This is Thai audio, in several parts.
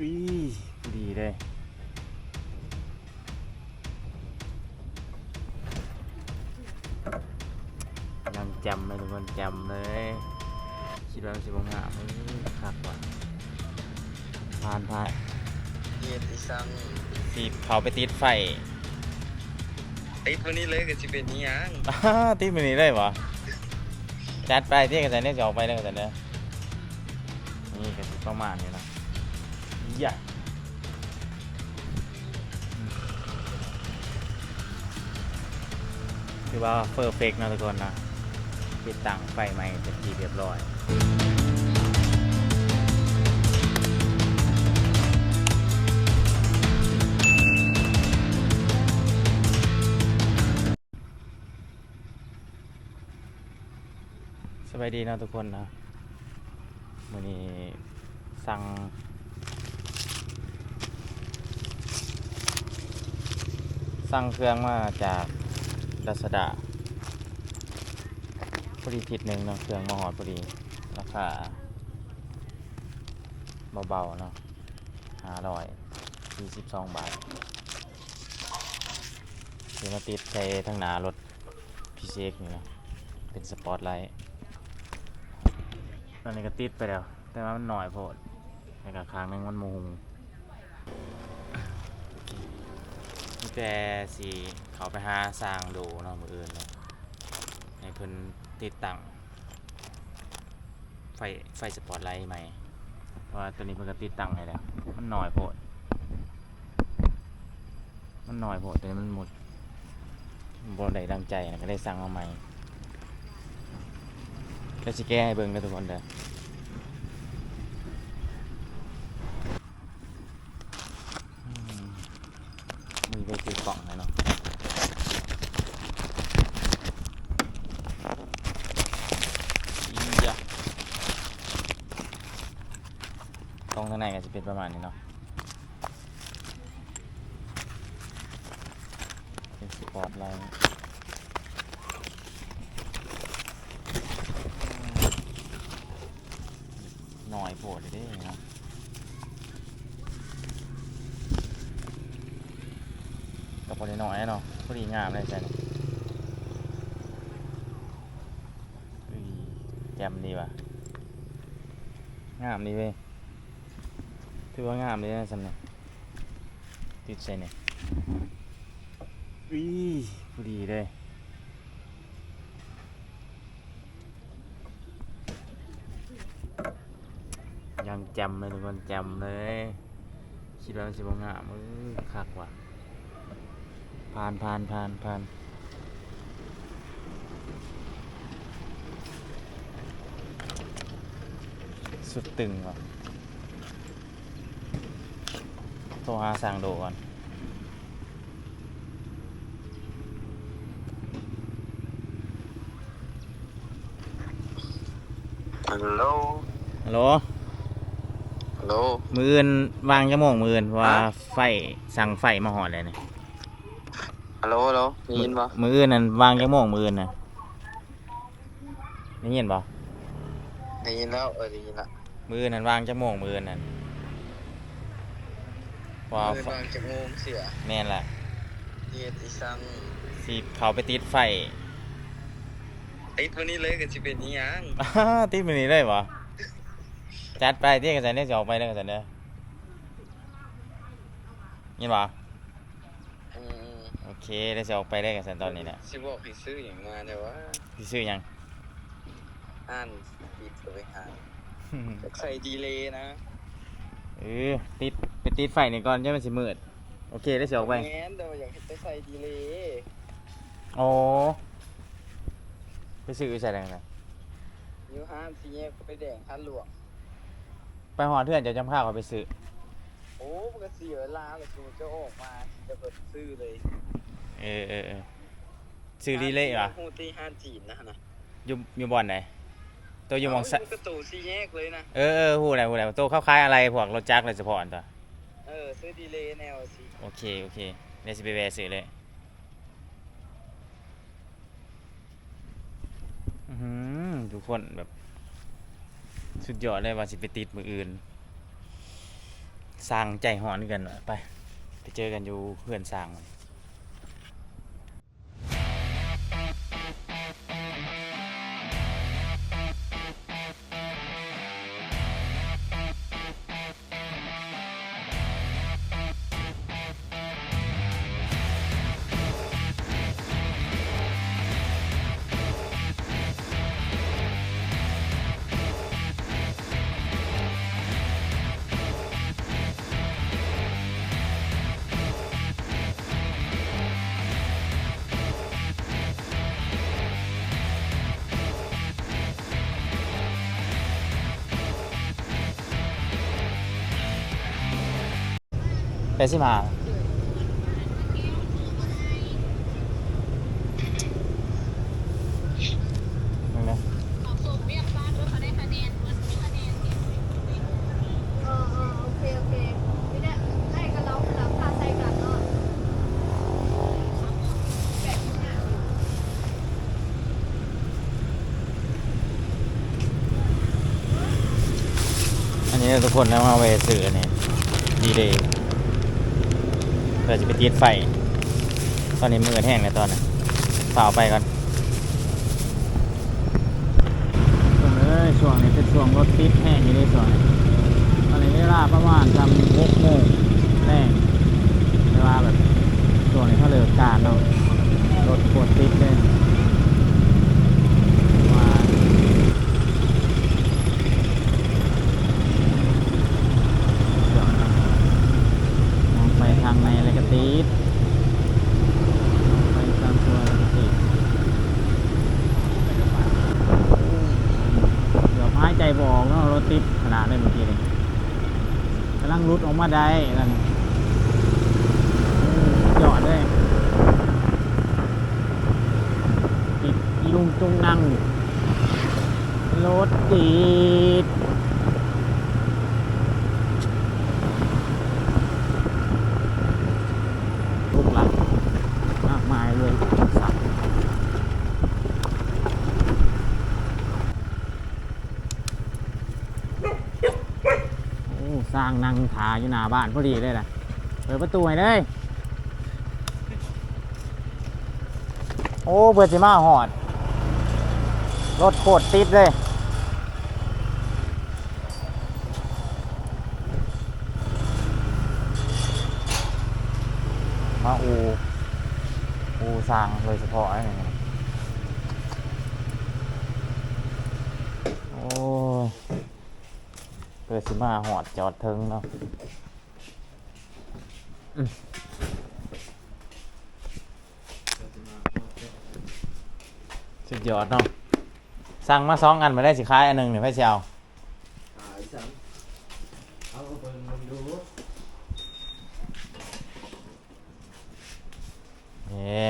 วิดีเลยยังจำเลยทุกคนจำเลย คิดว่ามันสิบงามเออคักว่ะผ่านผ่านเฮ็ดอีสังสีเขาไปติดไฟติดวันนี้เลยก็สิเป็นอีหยังอ้าติดมันนี้เลยวะจัดไปที่กันแต่เนี่ยจะออกไปแล้วกันแต่เนี่ยนี่ก็สิประมาณนี้นะ ใหญ่คือว่าเฟอร์เฟกนะทุกคนนะติดตั้งไฟใหม่เป็นที่เรียบร้อยสบายดีนะทุกคนนะวันนี้สั่ง สั่งเครื่องมาจากดัสดาพอดีทิศหนึ่งเนาะเครื่องมาหอดพอดีราคาเบาๆเนาะห้าร้อยสี่สิบสองบาทเดี๋ยวมาติดใส่ทั้งหนารถพีเซกนี่เนะเป็นสปอตไลท์ตอนนี้ก็ติดไปแล้ว แต่ว่ามันหน่อยโพดในกระครั้งนึงมันมุง แต่สีเขาไปหาสร้างดูเนาะมืออื่นเนาะให้เพิ่นติดตั้งไฟไฟสปอตไลท์ใหม่เพราะว่าตัวนี้เพิ่นก็ติดตั้งให้แล้วมันหน่อยโพดมันหน่อยโพดตัวนี้มันหมดบนใดดังใจนะก็ได้สั่งมาใหม่ก็สิแก้ให้เบิ่งนทุกคนเด้อมมือ ไปตีกล่องเลยเนาะอียะกล้องข้างในก็จะเป็นประมาณนี้เนาะเป็นสปอร์ตไลท์หน่อยโผล่เลยเด้เนาะก็พอดีน่อยเนาะพอดีงามเลยใช่ไหมแจมดีว่ะ งามดีเว้ยถือว่างามเลยนะสำเนาติดใช่เนี่ยอุ้ยพอดีเลยยังจำเลยทุกคนจำเลยคิดว่ามันสิบงามเออคักว่ะ ผ่านผ่านผ่านผ่านสุดตึงว่ะโทรหาสั่งโดก่อนฮัลโหลฮัลโหลฮัลโหล มืออื่นวางจะโมงมืออื่นเพราะว่าฮะไฟสั่งไฟมาหอดเลยเนี่ย ฮัลโหลฮัลโหลได้ยินบ่มืออื่นนั่นวางจะโมงมืออื่นน่ะได้ยินปะได้ยินแล้วเออได้ยินละมือนั่นวางจะโมงมือนั่นพอเดินวางจากโมงเสียแม่นละเฮ็ดอีสังสิเขาไปติดไฟ ติดวันนี้เลยก็สิเป็นอีหยังอ้าติดมันนี้เลยวะจัดไปที่กันสันเนี่ยจะออกไปแล้วกันสันเนี่ยยินปะอืมโอ เคได้จะออกไปได้กันสันตอนนี้แหละสิบอกให้ซื้อหยังมาเนี่ยว่าพี่ซื้อหยัง อ่านปิดก็ไปหาจะใส่ดีเลย์นะเออติดไปติดไฟนี่ก่อนจะมันสิมืด โอเคได้จะออกไปแม่นเดี๋ยวอยากให้ไปใส่ดีเลย์โอ้ไปซื้อใส่แรงนะอยู่ห้ามสิแยกก็ไปแดงทันหลวง ไปหอเทื่อนจะจำข้าวเขาไปซื้อโอ้มันก็เสียเวลาเลยกูจะออกมาจะเปิดซื้อเลย เออเออเออซื้อรีเล่เหรอฮูตี้ห้านจีนนะนะอยู่อยู่บ่อนไหนตัวอยู่หมองสะเามันก็ตู่สี่แยกเลยนะเออเออหูไหนหูไหนตัวเข้าคล้ายอะไรพวกรถจักรเลยเฉพาะอันตัวเออซื้อดีเลย์แนวสิโอเคโอเคเดี๋ยวสิไปแวะซื้อเลยอือหือทุกคนแบบสุดยอดเลยว่าสิไปติดมืออื่น สร้างใจหอนกันว่ะไป ไปเจอกันอยู่เพื่อนสร้าง กันเราหลังคาใส่กันเนาะแบบนี้นะอันนี้ทุกคนแล้วมาเวสื่ออันนี้ดีเลย เพื่อจะไปติดไฟ ตอนนี้มือแห้งเลยตอนนี้เปล่าไปก่อนช่วงเลยช่วงนี้เป็นช่วงรถติดแห้งอยู่ในส่วนนี้ตอนนี้เวลาประมาณทำหกโมงแรงเวลาแบบช่วงนี้เขาเลิกการเนาะรถปวดติดเลยมา มองไปทางในอะไรก็ติดมองไปตามตัวอะไรก็ติดเดี๋ยวหายใจบออกเนาะรถติดขนาดเลยเมื่อกี้เลยกำลังรุดออก มาได้นั่นจอดได้ติดลุงจุงนั่งรถติด ลูกหลังมากมายเลยสัตว์โอ้สร้างนั่งทา อยู่หน้าบ้านพอดีเลยล่ะเปิดประตูให้เลย โอ้เปิดสิมาหอด รถโคตรติดเลยมาอูอูสางโดยเฉพาะอะไรอย่างเงี้ยโอ้ เกิดสิมาหอดจอดเทิงเนาะอืมสุดยอดเนาะสั่งมาสองอันมาได้สิคายอันหนึ่งเนี่ยพี่เชียว ขายซ้ำเอาเบิ่งมึงดู เอ๊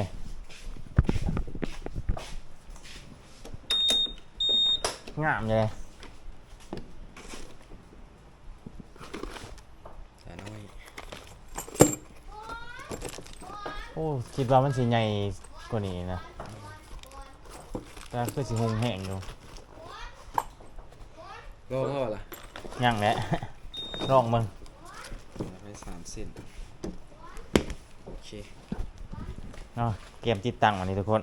งามเลย แต่น้อย โอ้คิดว่ามันสิใหญ่กว่านี้นะแต่คือสิหงแห้งอยู่โลเท่าไหร่ล่ะยังแหละ ลองมึงเอาไปสามเส้นโอเคเนาะเกมติดตั้งอันนี้ทุกคน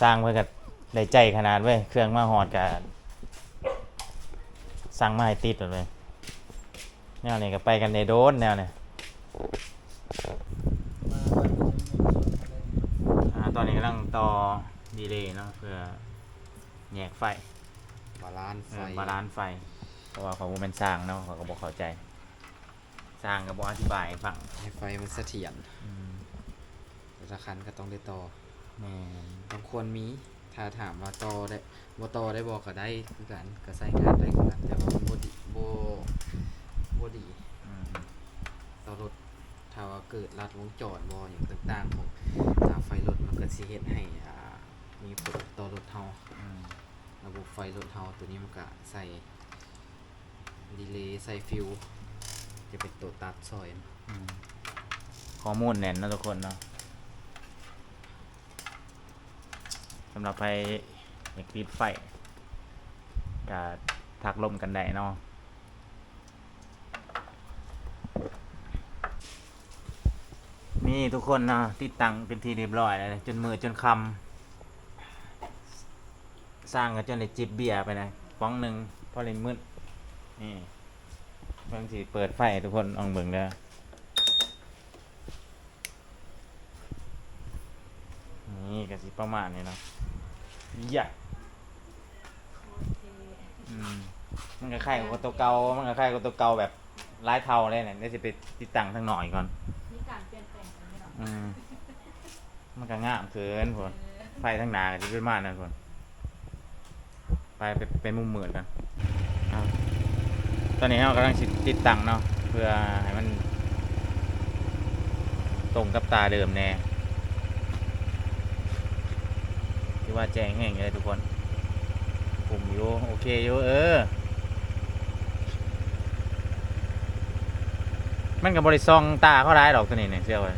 สร้างไว้กับได้ใจขนาดเว้ยเครื่องมาหอดกับสั่งมาให้ติดหมดเลยแนวนี้ก็ไปกันในโดนแนวเนี่ย อ่าตอนนี้กำลังต่อดีเลย์เนาะเพื่อแยกไฟบาลานซ์ไฟเออบาลานซ์ไฟ เพราะว่าเขาบ่เป็นสร้างเนาะเขาก็บอกเข้าใจ สร้างก็บอกอธิบายให้ฟังให้ไฟมันเสถียรอืมแต่ละคันก็ต้องได้ต่อแม่นต้องควรมี ถ้าถามว่าต่อได้บ่ต่อได้บอกก็ได้คือกันก็ใช้งานได้คือกันแต่ว่ามันบ่ดีบ่บ่ดีอืมต่อรถ ถ้าว่าเกิดลัดวงจรบ่อย่างต่างๆของตาไฟรถมันก็สิเฮ็ดให้อ่ามีผลต่อรถเฮาอืมระบบไฟรถเฮาตัวนี้มันก็ใส่ดีเลย์ใส่ฟิวจะเป็นตัวตัดซอยนะอืมข้อมูลแน่นเนาะทุกคนเนาะสำหรับใครอยากติดไฟก็ทักลมกันได้เนาะ นี่ทุกคนนะติดตั้งเป็นทีเรียบร้อยแล้วจนมือจนคำสร้างกันจนได้จิบเบียร์ไปนะฟ้องหนึ่งพอเลยมืดนี่บางทีเปิดไฟทุกคนลองเบิ่งเด้อนี่ก็สิประมาณนี้เนาะใหญ่อืมมันก็คล้ายกับตัวเก่ามันก็คล้ายกับตัวเก่าแบบลายเทาเลยเนี่ยเดี๋ยวจะไปติดตั้งทางหน่อยก่อน อืมมันก็งามเกินพนไฟทั้งหนาก็จะเป็นมากนะพนไปไปไปมุมเหมือนกันตอนนี้เรากำลังติดตั้งเนาะเพื่อให้มัน ตรงกับตาเดิมแน่ที่ว่าแจ้งแห้งอยู่เลยทุกคนผมอยู่โอเคอยู่เออ มันกับบริซองตาเขาได้ดอกตัวนี้เนี่ยเชื่อไว้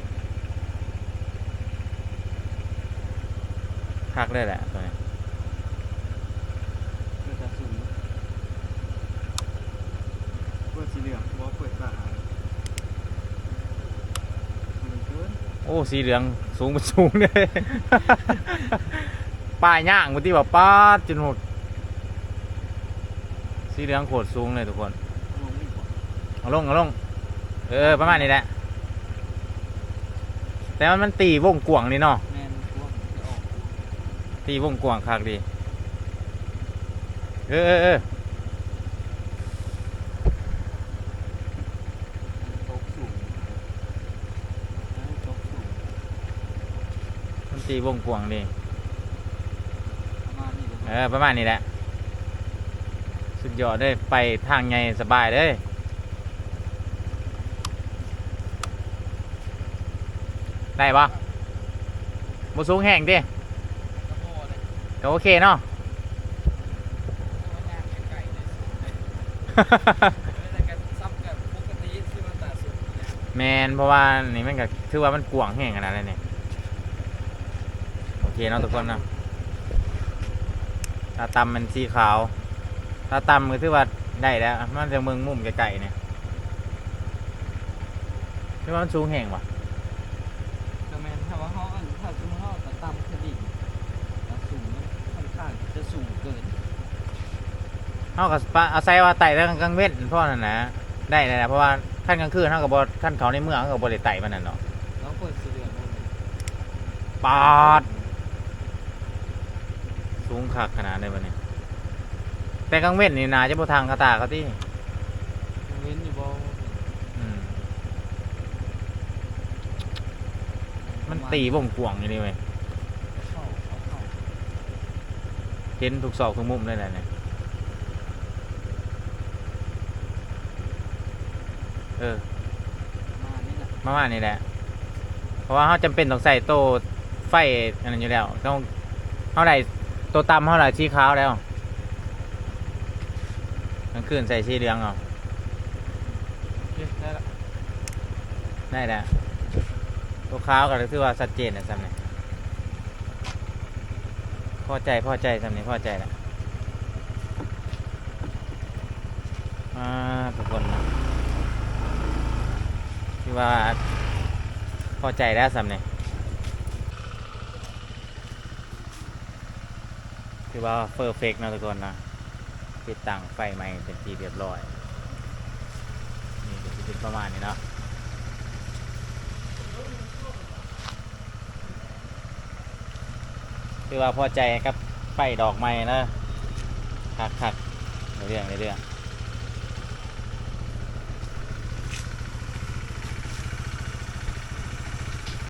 คักเลยแหละตัวนี้เปิดตาสูงเปิดสีเหลืองบอกเปิดตามันเกินโอ้สีเหลืองสูงเป็นสูงเลย ป้ายย่างบางทีว่าป้าดจนหมดสีเหลืองโคตรสูงเลยทุกคนลงไม่กว่าเอาลงเอาลงเออประมาณนี้แหละแต่มันมันตีวงกวางนี่เนาะ แมนกว้างจะออก ตีวงกวางคักดีเออเออเออตกสูงตกสูงมันตีวงกวางดีประมาณนี้เออประมาณนี้แหละ สุดยอดเลยไปทางไงสบายเลยได้ปะบสูงแห้งดิ กระโปงเลย ก็ โอเคเนาะมันยากไก่เลยแต่กันซ้ำกับปกติที่มันตาสูงเนี่ยแมนเพราะว่านี่มันก็ถือว่ามันกวางแห้งขนาดนั้นเนี่ยโอเคเนาะทุกคนเนาะตาตำมันสีขาวตาตำก็ถือว่าได้แล้ว มันจะเมืองมุมไกลๆเนี่ยถือว่ามันสูงแห้งว่ะก็แมนถ้าว่าเขาอันถ้าสมมติเขาก็ต่ำคดีตาสูงมันค่อน ข้างจะสูงเกินเขากับอาศัยว่าไต่ทางกลางเว้นเพราะนั่นนะได้เลยนะเพราะว่าขั้นกลางคืนเขากับบขั้นเขาในเมืองเขากับบริไต่มันนั่นเนาะแล้วเปิดสีเหลืองหมดเลยปาดสูงคักขนาดเลยวันนี้ แต่กลางเว้นนี่นาจะบ่ทางคาตาเขาที่ยังเว้นอยู่บ่อืมมันตีวงกวางอยู่นี่เว้ย เข้าเข้าเข้า เห็นทุกซอกทุกมุมเลยแหละเนี่ยเออมานี่แหละประมาณนี้แหละ เพราะว่าเขาจำเป็นต้องใส่โตไฟอันนั้นอยู่แล้ว ต้องเท่าไหร่โตต่ำเท่าไหร่สีขาวแล้วกลางคืนใส่สีเหลืองเอาเอ๊ะได้ละได้แล้วตัวขาวก็ถือว่าชัดเจนนะซ้ำเนี่ย พอใจพอใจซ้ำเนี่ยพอใจแล้วอ่าทุกคนนะที่ว่าพอใจแล้วซ้ำเนี่ยคือว่าเฟอร์เฟกนะทุกคนนะติดตั้งไฟใหม่เป็นทีเรียบร้อยนี่ก็จะเป็นประมาณนี้เนาะ คือว่าพอใจครับไฟดอกไม้นะคักคักในเรื่องในเรื่อง